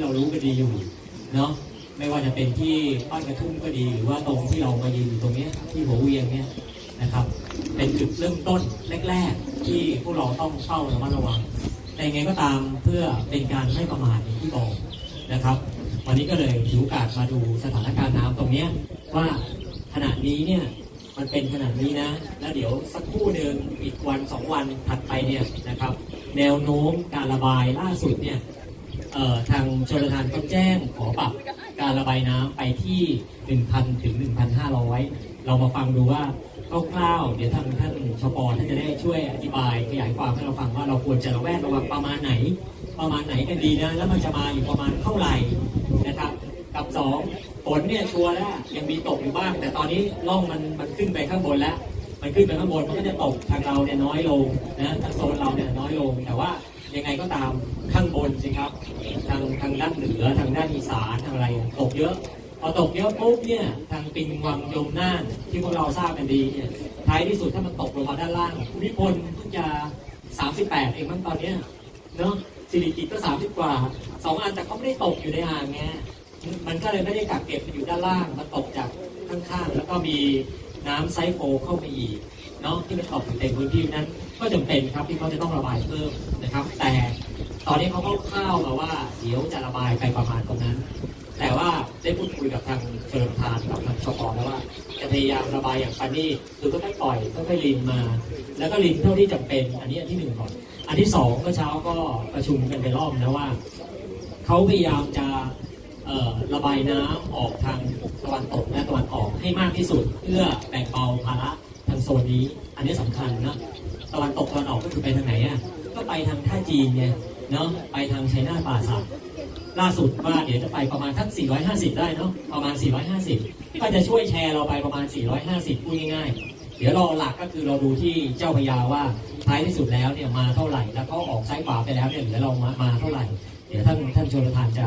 ที่เรารู้กันดีอยู่เนาะไม่ว่าจะเป็นที่บ้านกระทุ่มก็ดีหรือว่าตรงที่เรามายืนอยู่ตรงเนี้ยที่หัวเวียงเนี่ยนะครับ เป็นจุดเริ่มต้นแรก ๆ ที่พวกเราต้องเฝ้าระมัดระวังแต่ยังไงก็ตามเพื่อเป็นการไม่ประมาทอย่างที่บอกนะครับ วันนี้ก็เลยถือโอกาสมาดูสถานการณ์น้ำตรงเนี้ยว่าขณะนี้เนี่ยมันเป็นขนาดนี้นะ แล้วเดี๋ยวสักครู่หนึ่งอีกวันสองวันถัดไปเนี่ยนะครับ แนวโน้มการระบายล่าสุดเนี่ย ทางชลทานก็แจ้งขอปรับการระบายน้ำไปที่ 1,000 ถึง 1,500 เรามาฟังดูว่าคร่าวๆเดี๋ยวทางท่านชปท่านจะได้ช่วยอธิบายขยายความให้เราฟังว่าเราควรจะระแวดระวังประมาณไหน ประมาณไหนกันดีนะ แล้วมันจะมาอยู่ประมาณเท่าไหร่นะครับ กับสองฝนเนี่ยชัวร์แล้วยังมีตกอยู่บ้าง แต่ตอนนี้ร่องมันมันขึ้นไปข้างบนแล้ว มันขึ้นไปข้างบนมันก็จะตกทางเราเนี่ยน้อยลงนะทางโซนเราเนี่ยน้อยลงแต่ว่า ยังไงก็ตามข้างบนสิครับทางทางด้านเหนือทางด้านอีสานทางอะไรตกเยอะพอตกเยอะปุ๊บเนี่ยทางปิงวังยมน่านที่พวกเราทราบกันดีเนี่ยท้ายที่สุดถ้ามันตกลงมาด้านล่างภูมิพลเพิ่งจะ38 เองมั้งตอนเนี้ยเนาะสิริกิตก็ 30 กว่าสองอันแต่เขาไม่ได้ตกอยู่ในอ่างไงมันก็เลยไม่ได้กักเก็บอยู่ด้านล่างมันตกจากข้างๆแล้วก็มี น้ำไซโฟเข้ามาอีกเนาะที่มันตกอยู่เต็มพื้นที่นั้น ก็จำเป็นครับที่เขาจะต้องระบายเพิ่มนะครับ แต่ตอนนี้เขาก็ข้าวมาว่าเดี๋ยวจะระบายไปประมาณตรงนั้น แต่ว่าได้พูดคุยกับทางเชิญทานกับทางชปแล้วว่าจะพยายามระบายอย่างปานนี่คือค่อยปล่อยค่อยๆลินมา แล้วก็ลินเท่าที่จำเป็น อันนี้อันที่หนึ่งก่อนอันที่สองเมื่อเช้าก็ประชุมกันไปรอบนะว่าเขาพยายามจะ ระบายน้ำออกทางตะวันตกและตะวันออกให้มากที่สุด เพื่อแบ่งเบาภาระทางโซนนี้ อันนี้สำคัญนะตะวันตกตะวันออกก็คือไปทางไหนอะก็ไปทางท่าจีนไงเนาะไปทางไชัยนาป่าสักล่าสุดว่าเดี๋ยวจะไปประมาณทั้ง 450 ได้เนาะประมาณ 450 ก็จะช่วยแชร์เราไปประมาณ 450พูดง่ายๆ เดี๋ยวเราหลักก็คือเราดูที่เจ้าพยาว่าท้ายที่สุดแล้วเนี่ยมาเท่าไหร่ แล้วก็ออกซ้ายขวาไปแล้วเนี่ยเหลือเรามามาเท่าไหร่ เดี๋ยวท่านท่านชนประธานจะ